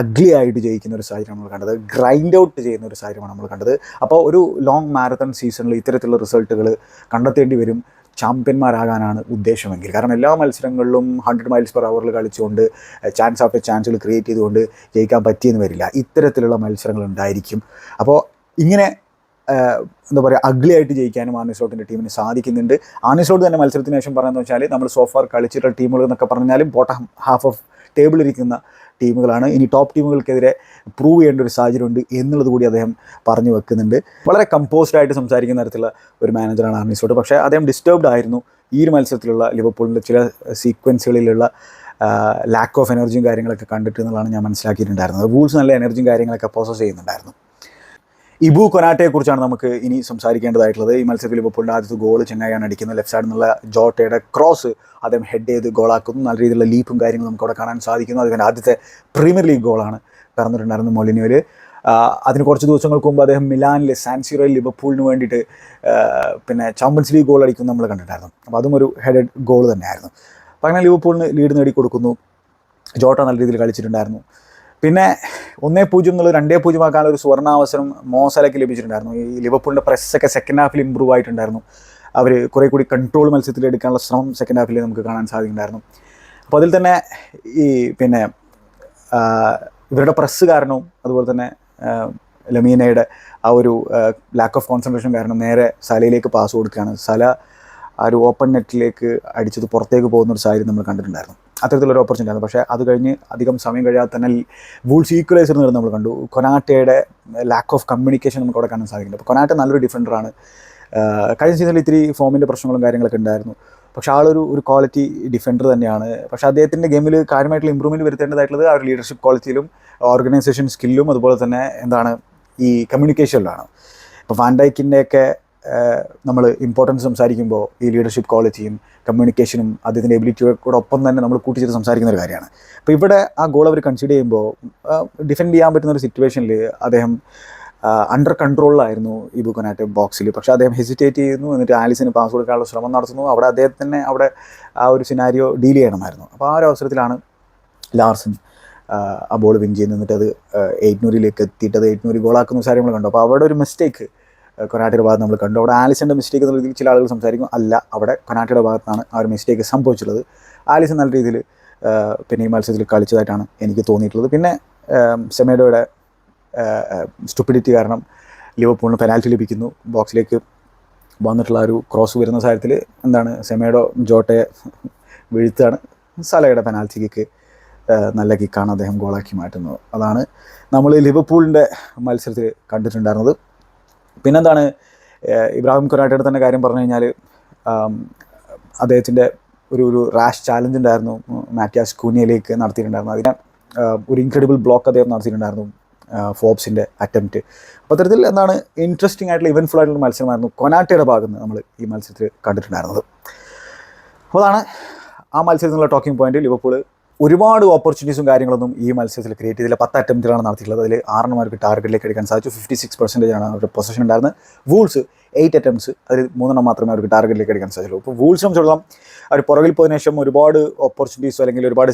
അഗ്ലി ആയിട്ട് ജയിക്കുന്ന ഒരു സാഹചര്യം നമ്മൾ കണ്ടത്. ഗ്രൈൻഡ് ഔട്ട് ചെയ്യുന്ന ഒരു സാഹചര്യമാണ് നമ്മൾ കണ്ടത്. അപ്പോൾ ഒരു ലോങ് മാരത്തൺ സീസണിൽ ഇത്തരത്തിലുള്ള റിസൾട്ടുകൾ കണ്ടെത്തേണ്ടി വരും ചാമ്പ്യന്മാരാകാനാണ് ഉദ്ദേശമെങ്കിൽ. കാരണം എല്ലാ മത്സരങ്ങളിലും ഹൺഡ്രഡ് മൈൽസ് പെർ അവറിൽ കളിച്ചുകൊണ്ട് ചാൻസ് ഓഫ് എ ചാൻസുകൾ ക്രിയേറ്റ് ചെയ്തുകൊണ്ട് ജയിക്കാൻ പറ്റിയെന്ന് വരില്ല. ഇത്തരത്തിലുള്ള മത്സരങ്ങൾ ഉണ്ടായിരിക്കും. അപ്പോൾ ഇങ്ങനെ എന്താ പറയുക അഗ്ലി ആയിട്ട് ജയിക്കാനും ആർണിസ്ലോട്ടിന്റെ ടീമിന് സാധിക്കുന്നുണ്ട്. ആർണിസ്ലോട്ട് തന്നെ മത്സരത്തിന് ശേഷം പറയുന്നത് വെച്ചാൽ നമ്മൾ സോഫാർ കളിച്ചിട്ടുള്ള ടീമുകൾ എന്നൊക്കെ പറഞ്ഞാലും ബോട്ടം ഹാഫ് ഓഫ് ടേബിളിരിക്കുന്ന ടീമുകളാണ്. ഇനി ടോപ്പ് ടീമുകൾക്കെതിരെ പ്രൂവ് ചെയ്യേണ്ട ഒരു സാഹചര്യമുണ്ട് എന്നുള്ളത് കൂടി അദ്ദേഹം പറഞ്ഞു വെക്കുന്നുണ്ട്. വളരെ കമ്പോസ്ഡ് ആയിട്ട് സംസാരിക്കുന്ന തരത്തിലുള്ള ഒരു മാനേജറാണ് ആർണിസ്ലോട്ട് പക്ഷേ അദ്ദേഹം ഡിസ്റ്റർബ്ഡ് ആയിരുന്നു ഈ ഒരു മത്സരത്തിലുള്ള ലിവർപൂളിന്റെ ചില സീക്വൻസുകളിലുള്ള ലാക്ക് ഓഫ് എനർജിയും കാര്യങ്ങളൊക്കെ കണ്ടിട്ട് എന്നുള്ളതാണ് ഞാൻ മനസ്സിലാക്കിയിട്ടുണ്ടായിരുന്നത്. വൂൾസ് നല്ല എനർജിയും കാര്യങ്ങളൊക്കെ പ്രോസസ്സ് ചെയ്യുന്നുണ്ടായിരുന്നു. ഇബു കൊനാട്ടയെ കുറിച്ചാണ് നമുക്ക് ഇനി സംസാരിക്കേണ്ടതായിട്ടുള്ളത്. ഈ മത്സരത്തിൽ ലിവർപൂളിന്റെ ആദ്യത്തെ ഗോൾ ചെങ്ങായാണ് അടിക്കുന്നത്. ലെഫ്റ്റ് സൈഡിൽ നിന്നുള്ള ജോട്ടയുടെ ക്രോസ് അദ്ദേഹം ഹെഡ് ചെയ്ത് ഗോളാക്കുന്നു നല്ല രീതിയിലുള്ള ലീപ്പും കാര്യങ്ങളും നമുക്ക് അവിടെ കാണാൻ സാധിക്കുന്നു. അതിന്റെ ആദ്യത്തെ പ്രീമിയർ ലീഗ് ഗോളാണ് പിറന്നിട്ടുണ്ടായിരുന്നു മൊലിനിയോയിൽ അതിന് കുറച്ച് ദിവസങ്ങൾക്ക് മുമ്പ് അദ്ദേഹം മിലാനിലെ സാൻസിറോയിൽ ലിവർപൂളിന് വേണ്ടിയിട്ട് പിന്നെ ചാമ്പ്യൻസ് ലീഗ് ഗോൾ അടിക്കുന്നു നമ്മൾ കണ്ടിട്ടുണ്ടായിരുന്നു. അപ്പോൾ അതും ഒരു ഹെഡഡ് ഗോൾ തന്നെയായിരുന്നു. അപ്പോൾ അങ്ങനെ ലിവർപൂളിന് ലീഡ് നേടിക്കൊടുക്കുന്നു. ജോട്ട നല്ല രീതിയിൽ കളിച്ചിട്ടുണ്ടായിരുന്നു. പിന്നെ ഒന്നേ പൂജ്യം എന്നുള്ള രണ്ടേ പൂജ്യം ആക്കാനുള്ള ഒരു സുവർണാവസരം മോസലയ്ക്ക് ലഭിച്ചിട്ടുണ്ടായിരുന്നു. ഈ ലിവർപൂളിന്റെ പ്രസ്സൊക്കെ സെക്കൻഡ് ഹാഫിൽ ഇമ്പ്രൂവ് ആയിട്ടുണ്ടായിരുന്നു. അവർ കുറേ കൂടി കൺട്രോൾ മത്സരത്തിൽ എടുക്കാനുള്ള ശ്രമം സെക്കൻഡ് ഹാഫിൽ നമുക്ക് കാണാൻ സാധിക്കുന്നുണ്ടായിരുന്നു. അപ്പോൾ അതിൽ തന്നെ ഈ പിന്നെ ഇവരുടെ പ്രസ് കാരണവും അതുപോലെ തന്നെ ലമീനയുടെ ആ ഒരു ലാക്ക് ഓഫ് കോൺസെൻട്രേഷൻ കാരണം നേരെ സലയിലേക്ക് പാസ് കൊടുക്കുകയാണ്. സല ആ ഒരു ഓപ്പൺ നെറ്റിലേക്ക് അടിച്ചത് പുറത്തേക്ക് പോകുന്ന ഒരു സാഹചര്യം നമ്മൾ കണ്ടിട്ടുണ്ടായിരുന്നു. അത്തരത്തിലൊരു ഓപ്പർച്യൂണിറ്റി ആയിരുന്നു. പക്ഷേ അത് കഴിഞ്ഞ് അധികം സമയം കഴിയാതെ തന്നെ വൂൾസ് ഈക്വലൈസർ എന്ന് നമ്മൾ കണ്ടു. കൊനാട്ടയുടെ ലാക്ക് ഓഫ് കമ്മ്യൂണിക്കേഷൻ നമുക്ക് അവിടെ കാണാൻ സാധിക്കുന്നുണ്ട്. അപ്പോൾ കൊനാട്ട നല്ലൊരു ഡിഫൻഡറാണ് കഴിഞ്ഞ സീസണിൽ ഇത്തിരി ഫോമിന്റെ പ്രശ്നങ്ങളും കാര്യങ്ങളൊക്കെ ഉണ്ടായിരുന്നു. പക്ഷെ ആളൊരു ഒരു ക്വാളിറ്റി ഡിഫൻഡർ തന്നെയാണ്. പക്ഷേ അദ്ദേഹത്തിന്റെ ഗെയിമിൽ കാര്യമായിട്ടുള്ള ഇമ്പ്രൂവ്മെന്റ് വരുത്തേണ്ടതായിട്ടുള്ളത് ആ ലീഡർഷിപ്പ് ക്വാളിറ്റിയിലും ഓർഗനൈസേഷൻ സ്കില്ലും അതുപോലെ തന്നെ എന്താണ് ഈ കമ്മ്യൂണിക്കേഷനിലാണ് ഇപ്പോൾ ഫാൻഡൈക്കിന്റെയൊക്കെ നമ്മൾ ഇമ്പോർട്ടൻസ് സംസാരിക്കുമ്പോൾ ഈ ലീഡർഷിപ്പ് ക്വാളിറ്റിയും കമ്മ്യൂണിക്കേഷനും അദ്ദേഹത്തിന്റെ എബിലിറ്റിയോട് ഒപ്പം തന്നെ നമ്മൾ കൂട്ടിച്ചേർത്ത് സംസാരിക്കുന്ന ഒരു കാര്യമാണ്. അപ്പോൾ ഇവിടെ ആ ഗോൾ അവർ കൺസിഡർ ചെയ്യുമ്പോൾ ഡിഫെൻഡ് ചെയ്യാൻ പറ്റുന്ന ഒരു സിറ്റുവേഷനിൽ അദ്ദേഹം അണ്ടർ കൺട്രോളിലായിരുന്നു ഈ ബുക്കനായിട്ട് ബോക്സിൽ പക്ഷേ അദ്ദേഹം ഹെസിറ്റേറ്റ് ചെയ്യുന്നു എന്നിട്ട് ആലിസിന് പാസ് കൊടുക്കാനുള്ള ശ്രമം നടത്തുന്നു. അവിടെ അദ്ദേഹത്തിന് അവിടെ ആ ഒരു സിനാരിയോ ഡീൽ ചെയ്യണമായിരുന്നു. അപ്പോൾ ആ ഒരു അവസരത്തിലാണ് ലാർസൺ ആ, ബോൾ വിൻ ചെയ്യുന്നു എന്നിട്ട് അത് എയ്റ്റ്നൂരിലേക്ക് എത്തിയിട്ട് അത് എയ്റ്റ്നൂരി ഗോളാക്കുന്ന സാധനങ്ങൾ കണ്ടു. അപ്പോൾ അവിടെ ഒരു മിസ്റ്റേക്ക് കൊനാട്ടയുടെ ഭാഗത്ത് നമ്മൾ കണ്ടു. അവിടെ ആലിസിന്റെ മിസ്റ്റേക്ക് എന്ന രീതിയിൽ ചില ആളുകൾ സംസാരിക്കും. അല്ല അവിടെ കൊനാട്ടിയുടെ ഭാഗത്താണ് ആ ഒരു മിസ്റ്റേക്ക് സംഭവിച്ചിട്ടുള്ളത്. ആലിസ് നല്ല രീതിയിൽ പിന്നെ ഈ മത്സരത്തിൽ കളിച്ചതായിട്ടാണ് എനിക്ക് തോന്നിയിട്ടുള്ളത്. പിന്നെ സെമേഡോയുടെ സ്റ്റുപ്പിഡിറ്റി കാരണം ലിവർപൂളിന് പെനാൽറ്റി ലഭിക്കുന്നു. ബോക്സിലേക്ക് വന്നിട്ടുള്ള ഒരു ക്രോസ് വരുന്ന സാഹചര്യത്തിൽ എന്താണ് സെമേഡോ ജോട്ടയെ വീഴ്ത്താണ് സലയുടെ പെനാൽറ്റി കിക്ക് നല്ല കിക്കാണ് അദ്ദേഹം ഗോളാക്കി മാറ്റുന്നത്. അതാണ് നമ്മൾ ലിവർപൂളിന്റെ മത്സരത്തിൽ കണ്ടിട്ടുണ്ടായിരുന്നത്. പിന്നെന്താണ് ഇബ്രാഹിം കൊനാട്ടയുടെ തന്നെ കാര്യം പറഞ്ഞു കഴിഞ്ഞാൽ അദ്ദേഹത്തിന്റെ ഒരു ഒരു റാഷ് ചാലഞ്ച് ഉണ്ടായിരുന്നു മാറ്റിയാസ് കൂനിയയിലേക്ക് നടത്തിയിട്ടുണ്ടായിരുന്നു. അതിനെ ഒരു ഇൻക്രെഡിബിൾ ബ്ലോക്ക് അദ്ദേഹം നടത്തിയിട്ടുണ്ടായിരുന്നു ഫോബ്സിന്റെ അറ്റംപ്റ്റ് അപ്പോൾ അത്തരത്തിൽ എന്താണ് ഇൻട്രസ്റ്റിംഗ് ആയിട്ടുള്ള ഇവൻഫുൾ ആയിട്ടുള്ള മത്സരമായിരുന്നു കൊനാട്ടയുടെ ഭാഗത്ത് നമ്മൾ ഈ മത്സരത്തിൽ കണ്ടിട്ടുണ്ടായിരുന്നത്. അപ്പോൾ അതാണ് ആ മത്സരത്തിനുള്ള ടോക്കിംഗ് പോയിന്റ് ലിവർപൂൾ ഒരുപാട് ഓപ്പർച്യൂണിറ്റീസും കാര്യങ്ങളൊന്നും ഈ മത്സരത്തിൽ ക്രിയേറ്റ് ചെയ്തില്ല. പത്ത് അറ്റംപ്റ്റിലാണ് നടത്തിയിട്ടുള്ളത്. അതിൽ ആറെണ്ണമാർക്ക് ടാർഗറ്റിലേക്ക് എടുക്കാൻ സാധിച്ചു. ഫിഫ്റ്റി സിക്സ് പെർസെന്റേജ് ആണ് അവരുടെ പൊസിഷൻ ഉണ്ടായിരുന്നത്. വൂൾസ് എയ്റ്റ് അറ്റംപ്റ്റ്സ് അതിൽ മൂന്നെണ്ണം മാത്രമേ അവർക്ക് ടാർഗറ്റിലേക്ക് എടുക്കാൻ സാധിച്ചുള്ളൂ. അപ്പോൾ വൂൾസ് സംബന്ധിച്ചിടത്തോളം അവർ പുറകിൽ പോയതിനു ശേഷം ഒരുപാട് ഓപ്പർച്യൂണിറ്റീസോ അല്ലെങ്കിൽ ഒരുപാട്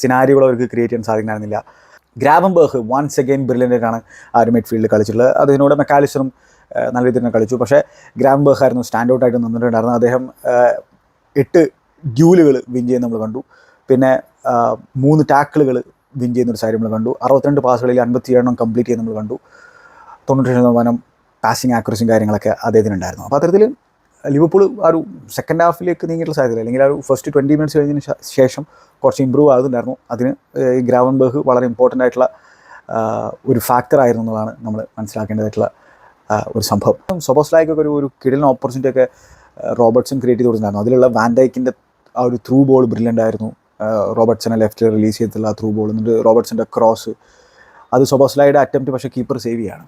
സിനാരികൾ അവർക്ക് ക്രിയേറ്റ് ചെയ്യാൻ സാധിക്കുന്നില്ല ഗ്രാബംബർഗ് വൺസ് അഗെയിൻ ബ്രില്യന്റാണ് ആ ഒരു മിഡ്ഫീൽഡിൽ കളിച്ചിട്ടുള്ളത്. അതിനോട് മെക്കാലിസ്റ്ററും ഏഹ്, നല്ല രീതിയിൽ തന്നെ കളിച്ചു. പക്ഷേ ഗ്രാബംബർഗ് ആയിരുന്നു സ്റ്റാൻഡ് ഔട്ടായിട്ട് നിന്നിട്ടുണ്ടായിരുന്നു അദ്ദേഹം എട്ട് ഡ്യൂലുകൾ വിൻ ചെയ്യുന്ന നമ്മൾ കണ്ടു. പിന്നെ മൂന്ന് ടാക്കിളുകൾ വിൻ ചെയ്യുന്ന ഒരു സാരി നമ്മൾ കണ്ടു. അറുപത്തിരണ്ട് പാസുകളിൽ അൻപത്തി എണ്ണം കംപ്ലീറ്റ് ചെയ്യുന്ന നമ്മൾ കണ്ടു. തൊണ്ണൂറ്റി ശതമാനം പാസിംഗ് ആക്യുറസിയും കാര്യങ്ങളൊക്കെ അദ്ദേഹത്തിനുണ്ടായിരുന്നു. അപ്പോൾ അത്തരത്തിൽ ലിവർപൂൾ ആ ഒരു സെക്കൻഡ് ഹാഫിലേക്ക് നീങ്ങിയിട്ടുള്ള സാധ്യത അല്ലെങ്കിൽ ആ ഒരു ഫസ്റ്റ് ട്വന്റി മിനിറ്റ്സ് കഴിഞ്ഞതിന് ശേഷം കുറച്ച് ഇമ്പ്രൂവ് ആകുന്നുണ്ടായിരുന്നു. അതിന് ഗ്രാവൻബർഗ് വളരെ ഇമ്പോർട്ടന്റ് ആയിട്ടുള്ള ഒരു ഫാക്ടർ ആയിരുന്നു എന്നുള്ളതാണ് നമ്മൾ മനസ്സിലാക്കേണ്ടതായിട്ടുള്ള ഒരു സംഭവം. സൊബോസ്ലായ്ക്കൊക്കെ ഒരു ഒരു കിടലിന് ഓപ്പർച്യൂണിറ്റി ഒക്കെ റോബർട്ട്സും ക്രിയേറ്റ് ചെയ്ത് കൊടുത്തിട്ടുണ്ടായിരുന്നു. അതിലുള്ള വാൻഡൈക്കിന്റെ ആ ഒരു ത്രൂ ബോൾ ബ്രില്യന്റ് ആയിരുന്നു. റോബർട്ട്സനെ ലെഫ്റ്റിൽ റിലീസ് ചെയ്തിട്ടുള്ള ത്രൂ ബോൾ എന്നിട്ട് റോബർട്ട്സിന്റെ ക്രോസ് അത് സൊബോസ്ലായുടെ അറ്റംപ്റ്റ് പക്ഷേ കീപ്പർ സേവ് ചെയ്യാണ്.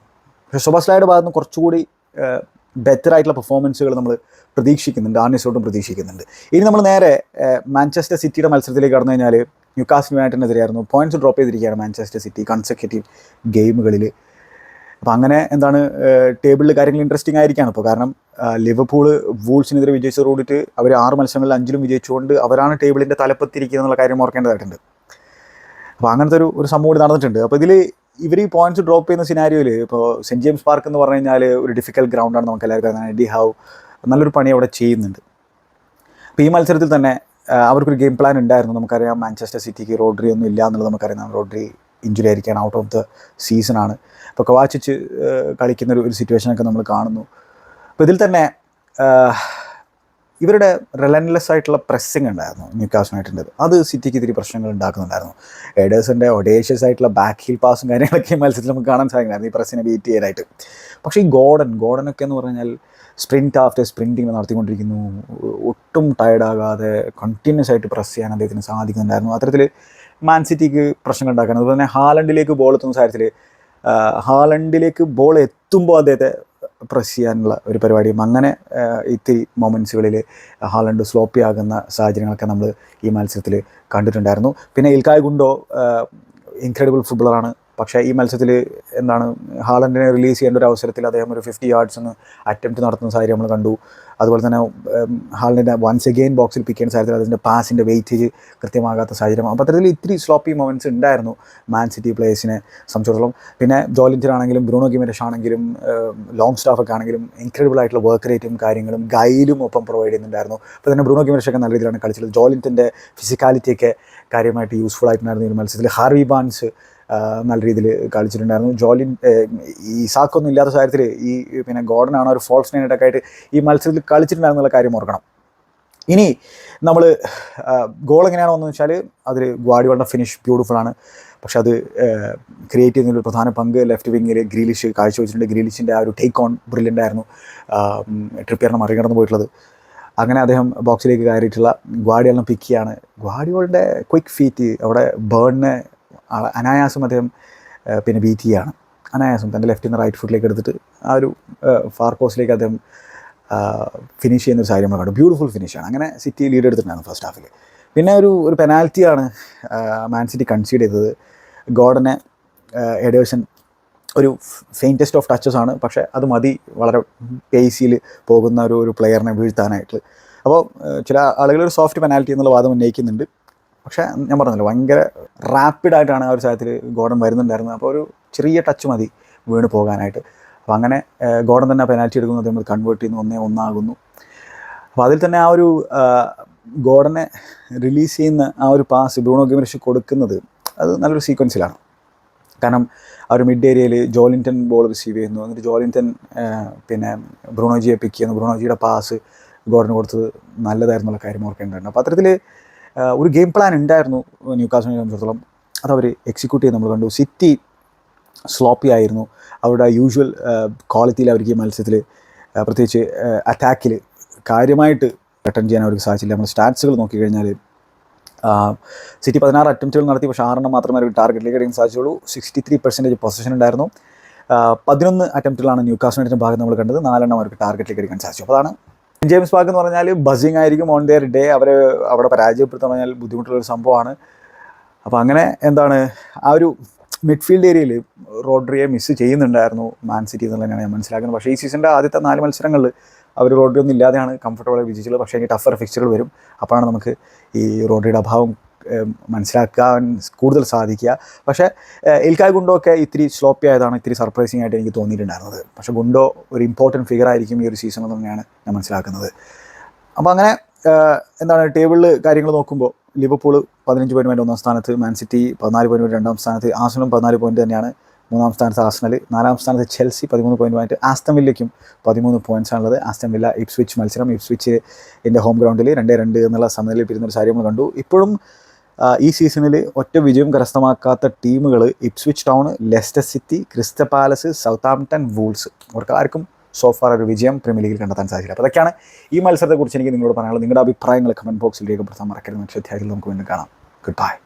പക്ഷേ സൊബോസ്ലായുടെ ഭാഗത്ത് നിന്ന് കുറച്ചുകൂടി ബെറ്റർ ആയിട്ടുള്ള പെർഫോമൻസുകൾ നമ്മൾ പ്രതീക്ഷിക്കുന്നുണ്ട് ആർണിസോട്ടും പ്രതീക്ഷിക്കുന്നുണ്ട്. ഇനി നമ്മൾ നേരെ മാഞ്ചസ്റ്റർ സിറ്റിയുടെ മത്സരത്തിലേക്ക് കടന്നു കഴിഞ്ഞാൽ ന്യൂകാസ്റ്റ് യുണൈറ്റഡിനെതിരെയായിരുന്നു പോയിന്റ്സ് ഡ്രോപ്പ് ചെയ്തിരിക്കുകയാണ് മാഞ്ചസ്റ്റർ സിറ്റി കൺസെക്യൂട്ടീവ് ഗെയിമുകളിൽ അപ്പോൾ അങ്ങനെ എന്താണ് ടേബിളിൽ കാര്യങ്ങൾ ഇൻട്രസ്റ്റിംഗ് ആയിരിക്കാണ്. ഇപ്പോൾ കാരണം ലിവർപൂൾ വൂൾസിനെതിരെ വിജയിച്ചതോടിട്ട് അവർ ആറ് മത്സരങ്ങളിൽ അഞ്ചിലും വിജയിച്ചുകൊണ്ട് അവരാണ് ടേബിളിന്റെ എന്നുള്ള കാര്യം ഓർക്കേണ്ടതായിട്ടുണ്ട്. അപ്പോൾ അങ്ങനത്തെ ഒരു ഒരു സംഭവം നടന്നിട്ടുണ്ട്. അപ്പോൾ ഇതിൽ ഇവർ ഈ പോയിന്റ്സ് ഡ്രോപ്പ് ചെയ്യുന്ന സിനാരിയോയിൽ ഇപ്പോൾ സെന്റ് ജെയിംസ് പാർക്ക് എന്ന് പറഞ്ഞു കഴിഞ്ഞാൽ ഒരു ഡിഫിക്കൽട്ട് ഗ്രൗണ്ടാണ് നമുക്ക് എല്ലാവർക്കും ഡി ഹാവ് നല്ലൊരു പണി അവിടെ ചെയ്യുന്നുണ്ട്. അപ്പോൾ ഈ മത്സരത്തിൽ തന്നെ അവർക്കൊരു ഗെയിം പ്ലാൻ ഉണ്ടായിരുന്നു. നമുക്കറിയാം മാഞ്ചസ്റ്റർ സിറ്റിക്ക് റോഡ്രി ഒന്നും ഇല്ല എന്നുള്ളത് നമുക്കറിയാം. റോഡ്രി ഇഞ്ചുറി ആയിരിക്കുകയാണ് ഔട്ട് ഓഫ് ദ സീസണാണ് അപ്പോൾ കവാച്ചിച്ച് കളിക്കുന്ന ഒരു ഒരു സിറ്റുവേഷനൊക്കെ നമ്മൾ കാണുന്നു. അപ്പോൾ ഇതിൽ തന്നെ ഇവരുടെ റിലൻലെസ് ആയിട്ടുള്ള പ്രസ്സിങ് ഉണ്ടായിരുന്നു ന്യൂക്കാസ് കാസ്റ്റിനായിട്ടുണ്ട് അത് സിറ്റിക്ക് ഇത്തിരി പ്രശ്നങ്ങൾ ഉണ്ടാക്കുന്നുണ്ടായിരുന്നു. എഡേഴ്സിന്റെ ഒഡേഷ്യസ് ആയിട്ടുള്ള ബാക്ക് ഹീൽ പാസും കാര്യങ്ങളൊക്കെ ഈ മത്സരത്തിൽ നമുക്ക് കാണാൻ സാധിക്കുന്നുണ്ടായിരുന്നു. ഈ പ്രസ്സിനെ ബീറ്റ് ചെയ്യാനായിട്ട്. പക്ഷേ ഈ ഗോഡൻ ഗോഡനൊക്കെ എന്ന് പറഞ്ഞാൽ സ്പ്രിന്റ് ആഫ്റ്റർ സ്പ്രിന്റിങ് നടത്തിക്കൊണ്ടിരിക്കുന്നു. ഒട്ടും ടയർഡാകാതെ കണ്ടിന്യൂസ് ആയിട്ട് പ്രസ് ചെയ്യാൻ അദ്ദേഹത്തിന് സാധിക്കുന്നുണ്ടായിരുന്നു. അത്തരത്തിൽ മാൻ സിറ്റിക്ക് പ്രശ്നങ്ങൾ ഉണ്ടാക്കാൻ അതുപോലെ തന്നെ ഹാലണ്ടിലേക്ക് ബോൾ എത്തുന്ന സാഹചര്യത്തിൽ ഹാലണ്ടിലേക്ക് ബോൾ എത്തുമ്പോൾ അദ്ദേഹത്തെ പ്രസ് ചെയ്യാനുള്ള ഒരു പരിപാടിയും അങ്ങനെ ഇത്തിരി മൊമെന്റ്സുകളിൽ ഹാലണ്ട് സ്ലോപ്പി ആകുന്ന സാഹചര്യങ്ങളൊക്കെ നമ്മൾ ഈ മത്സരത്തിൽ കണ്ടിട്ടുണ്ടായിരുന്നു. പിന്നെ ഇൽക്കായ് ഗുണ്ടോ ഇൻക്രെഡിബിൾ ഫുട്ബോളറാണ് പക്ഷേ ഈ മത്സരത്തിൽ എന്താണ് ഹാളൻഡിനെ റിലീസ് ചെയ്യേണ്ട ഒരു അവസരത്തിൽ അദ്ദേഹം ഒരു ഫിഫ്റ്റി യാർഡ്സ് ഒന്ന് അറ്റംപ്റ്റ് നടത്തുന്ന സാഹചര്യം നമ്മൾ കണ്ടു. അതുപോലെ തന്നെ ഹാളിന്റെ വൺസ് അഗെയിൻ ബോക്സിൽ പിക്ക് ചെയ്യുന്ന സാഹചര്യത്തിൽ അതിന്റെ പാസിന്റെ വെയിറ്റേജ് കൃത്യമാകാത്ത സാഹചര്യം. അപ്പോൾ അത്തരത്തിൽ ഇത്തിരി സ്ലോപ്പി മൊമെന്റ്സ് ഉണ്ടായിരുന്നു മാൻ സിറ്റി പ്ലേയേഴ്സിനെ സംബന്ധിച്ചിടത്തോളം. പിന്നെ ജോലിന്റെ ആണെങ്കിലും ബ്രൂണോ ഗിമരഷ് ആണെങ്കിലും ലോങ് സ്റ്റാഫൊക്കെ ആണെങ്കിലും ഇൻക്രെഡിബിൾ ആയിട്ടുള്ള വർക്ക് റേറ്റും കാര്യങ്ങളും ഗൈഡും ഒപ്പം പ്രൊവൈഡ് ചെയ്യുന്നുണ്ടായിരുന്നു. അപ്പോൾ തന്നെ ബ്രൂണോ ഗിമരഷൊക്കെ നല്ല രീതിയിലാണ് കളിച്ചത്. ജോലിന്റിന്റെ ഫിസിക്കാലിറ്റിയൊക്കെ കാര്യമായിട്ട് യൂസ്ഫുൾ ആയിട്ടുണ്ടായിരുന്നു ഈ മത്സരത്തിൽ. ഹാർവി ബാൻസ് നല്ല രീതിയിൽ കളിച്ചിട്ടുണ്ടായിരുന്നു. ജോലിൻ ഈ സാക്കൊന്നും ഇല്ലാത്ത സാഹചര്യത്തിൽ ഈ പിന്നെ ഗോർഡൻ ആണ് ഒരു ഫോൾസ് നൈനൊക്കെ ആയിട്ട് ഈ മത്സരത്തിൽ കളിച്ചിട്ടുണ്ടായിരുന്നുള്ള കാര്യം ഓർക്കണം. ഇനി നമ്മൾ ഗോൾ എങ്ങനെയാണെന്ന് വെച്ചാൽ അതിൽ ഗ്വാഡിയോളിന്റെ ഫിനിഷ് ബ്യൂട്ടിഫുൾ ആണ്. പക്ഷെ അത് ക്രിയേറ്റ് ചെയ്യുന്നതിൽ പ്രധാന പങ്ക് ലെഫ്റ്റ് വിങ്ങിൽ ഗ്രീലിഷ് കാഴ്ചവെച്ചിട്ടുണ്ട്. ഗ്രീലിഷിന്റെ ആ ഒരു ടേക്ക് ഓൺ ബ്രില്യന്റ് ആയിരുന്നു ട്രിപ്പിയറിനെ മറികടന്ന് പോയിട്ടുള്ളത്. അങ്ങനെ അദ്ദേഹം ബോക്സിലേക്ക് കയറിയിട്ടുള്ള ഗ്വാഡിയോളിനെ പിക്ക് ചെയ്യാണ്. ഗ്വാഡിയോളിന്റെ ക്വിക്ക് ഫീറ്റ് അവിടെ ബേണിനെ അനായാസം അദ്ദേഹം പിന്നെ ബീറ്റ് ചെയ്യാണ് അനായാസം തന്റെ ലെഫ്റ്റിൽ നിന്ന് റൈറ്റ് ഫുട്ടിലേക്ക് എടുത്തിട്ട് ആ ഒരു ഫാർ കോസ്റ്റിലേക്ക് അദ്ദേഹം ഫിനിഷ് ചെയ്യുന്ന ഒരു സാഹചര്യം കണ്ടു. ബ്യൂട്ടിഫുൾ ഫിനിഷാണ് അങ്ങനെ സിറ്റി ലീഡ് എടുത്തിട്ടുണ്ടായിരുന്നു ഫസ്റ്റ് ഹാഫിൽ പിന്നെ ഒരു ഒരു പെനാൽറ്റിയാണ് മാൻ സിറ്റി കൺസീഡ് ചെയ്തത്. ഗോഡനെ എഡേഴ്സൺ ഒരു ഫെയിന്റസ്റ്റ് ഓഫ് ടച്ചസ് ആണ്. പക്ഷേ അത് മതി വളരെ പേസിയിൽ പോകുന്ന ഒരു ഒരു പ്ലെയറിനെ വീഴ്ത്താനായിട്ട്. അപ്പോൾ ചില ആളുകൾ ഒരു സോഫ്റ്റ് പെനാൽറ്റി എന്നുള്ള വാദം ഉന്നയിക്കുന്നുണ്ട്. പക്ഷേ ഞാൻ പറഞ്ഞല്ലോ ഭയങ്കര റാപ്പിഡായിട്ടാണ് ആ ഒരു സാഹചര്യത്തിൽ ഗോഡൻ വരുന്നുണ്ടായിരുന്നത്. അപ്പോൾ ഒരു ചെറിയ ടച്ച് മതി വീണ് പോകാനായിട്ട്. അപ്പോൾ അങ്ങനെ ഗോഡൻ തന്നെ പെനാൽറ്റി എടുക്കുന്നു നമ്മൾ കൺവേർട്ട് ചെയ്യുന്നു ഒന്നേ ഒന്നാകുന്നു. അപ്പോൾ അതിൽ തന്നെ ആ ഒരു ഗോഡനെ റിലീസ് ചെയ്യുന്ന ആ ഒരു പാസ് ബ്രൂണോ ഗിമറിഷ് കൊടുക്കുന്നത് അത് നല്ലൊരു സീക്വൻസിലാണ് കാരണം ആ ഒരു മിഡ് ഏരിയയിൽ ജോലിന്റൺ ബോൾ റിസീവ് ചെയ്യുന്നു. എന്നിട്ട് ജോലിന്റൺ ആ, പിന്നെ ബ്രൂണോജിയെ പിക്ക് ചെയ്യുന്നു. ബ്രൂണോജിയുടെ പാസ് ഗോഡന് കൊടുത്തത് നല്ലതായിരുന്നുള്ള കാര്യം ഓർക്കേണ്ടതുണ്ട്. അപ്പോൾ അത്തരത്തിൽ ഒരു ഗെയിം പ്ലാൻ ഉണ്ടായിരുന്നു ന്യൂ കാസിനെ സംബന്ധിച്ചിടത്തോളം അവർ എക്സിക്യൂട്ട് ചെയ്ത് നമ്മൾ കണ്ടു. സിറ്റി സ്ലോപ്പി ആയിരുന്നു. അവരുടെ യൂഷ്വൽ ക്വാളിറ്റിയിൽ അവർക്ക് ഈ മത്സരത്തിൽ പ്രത്യേകിച്ച് അറ്റാക്കിൽ കാര്യമായിട്ട് അറ്റൻഡ് ചെയ്യാൻ അവർക്ക് സാധിച്ചില്ല. നമ്മൾ സ്റ്റാറ്റ്സുകൾ നോക്കിക്കഴിഞ്ഞാൽ സിറ്റി പതിനാറ് അറ്റംപ്റ്റുകൾ നടത്തി. പക്ഷേ ആറെണ്ണം മാത്രമേ അവർക്ക് ടാർഗറ്റിലേക്ക് അടിക്കാൻ സാധിച്ചുള്ളൂ. സിക്സ്റ്റി ത്രീ പെർസെന്റേജ് പൊസിഷൻ ഉണ്ടായിരുന്നു പതിനൊന്ന് അറ്റംപ്റ്റുകളാണ് ന്യൂ കാസ്റ്റിന്റെ ഭാഗത്ത് നമ്മൾ കണ്ടത്. നാലെണ്ണം അവർക്ക് ടാർഗറ്റിലേക്ക് അടിക്കാൻ സാധിച്ചു. അപ്പോൾ അതാണ് ജെയിംസ് പാർക്ക് എന്ന് പറഞ്ഞാൽ ബസിങ് ആയിരിക്കും ഓൺ ദിയർ ഡേ അവരെ അവിടെ പരാജയപ്പെടുത്താൻ പറഞ്ഞാൽ ബുദ്ധിമുട്ടുള്ള ഒരു സംഭവമാണ്. അപ്പോൾ അങ്ങനെ എന്താണ് ആ ഒരു മിഡ്ഫീൽഡ് ഏരിയയിൽ റോഡ്രിയെ മിസ് ചെയ്യുന്നുണ്ടായിരുന്നു മാൻ സിറ്റി എന്നുള്ളത് തന്നെയാണ് ഞാൻ മനസ്സിലാക്കുന്നത്. പക്ഷേ ഈ സീസണിന്റെ ആദ്യത്തെ നാല് മത്സരങ്ങളിൽ അവർ റോഡ്രി ഒന്നും ഇല്ലാതെയാണ് കംഫർട്ടബിളായി വിജയിച്ചത്. പക്ഷേ എനിക്ക് ടഫർ ഫിക്ചറുകൾ വരും. അപ്പോഴാണ് നമുക്ക് ഈ റോഡ്രിയുടെ അഭാവം മനസ്സിലാക്കാൻ കൂടുതൽ സാധിക്കുക. പക്ഷേ ഇൽക്കായ് ഗുണ്ടോ ഒക്കെ ഇത്തിരി സ്ലോപ്പി ആയതാണ് ഇത്തിരി സർപ്രൈസിങ് ആയിട്ട് എനിക്ക് തോന്നിയിട്ടുണ്ടായിരുന്നത്. പക്ഷേ ഗുണ്ടോ ഒരു ഇമ്പോർട്ടന്റ് ഫിഗർ ആയിരിക്കും ഈ ഒരു സീസണിൽ തന്നെയാണ് ഞാൻ മനസ്സിലാക്കുന്നത്. അപ്പോൾ അങ്ങനെ എന്താണ് ടേബിളിൽ കാര്യങ്ങൾ നോക്കുമ്പോൾ ലിവർപൂൾ പതിനഞ്ച് പോയിന്റ് ഒന്നാം സ്ഥാനത്ത് മാൻസിറ്റി പതിനാല് പോയിന്റ് രണ്ടാം സ്ഥാനത്ത് ആസനും പതിനാല് പോയിന്റ് തന്നെയാണ് മൂന്നാം സ്ഥാനത്ത് ആസ്നൽ നാലാം സ്ഥാനത്ത് ചെൽസി പതിമൂന്ന് പോയിന്റുമായിട്ട് ആസ്റ്റം വില്ലയ്ക്കും പതിമൂന്ന് പോയിന്റ്സ് ആണുള്ളത്. ആസ്റ്റം വില്ല ഇപ്സ്വിച്ച് മത്സരം ഇപ്സ്വിച്ച് എന്റെ ഹോം ഗ്രൗണ്ടിൽ രണ്ടേ രണ്ട് എന്നുള്ള സമനിലയിൽ പിരുന്നൊരു കാര്യം നമ്മൾ കണ്ടു. ഇപ്പോഴും ഈ സീസണിൽ ഒറ്റ വിജയം കരസ്ഥമാക്കാത്ത ടീമുകൾ Ipswich town Leicester city Crystal Palace south Southampton Wolves. അവർക്ക് ആർക്കും സോഫാർ ഒരു വിജയം പ്രീമിയർ ലീഗിൽ കണ്ടെത്താൻ സാധിച്ചില്ല. അപ്പോൾ അതൊക്കെയാണ് ഈ മത്സരത്തെക്കുറിച്ച് എനിക്ക് നിങ്ങളോട് പറയാനുള്ളത്. നിങ്ങളുടെ അഭിപ്രായങ്ങൾ കമന്റ് ബോക്സിൽ രേഖപ്പെടുത്താൻ മറക്കരുത്. മറ്റു അധ്യായത്തിൽ നമുക്ക് വീണ്ടും കാണാം. Good bye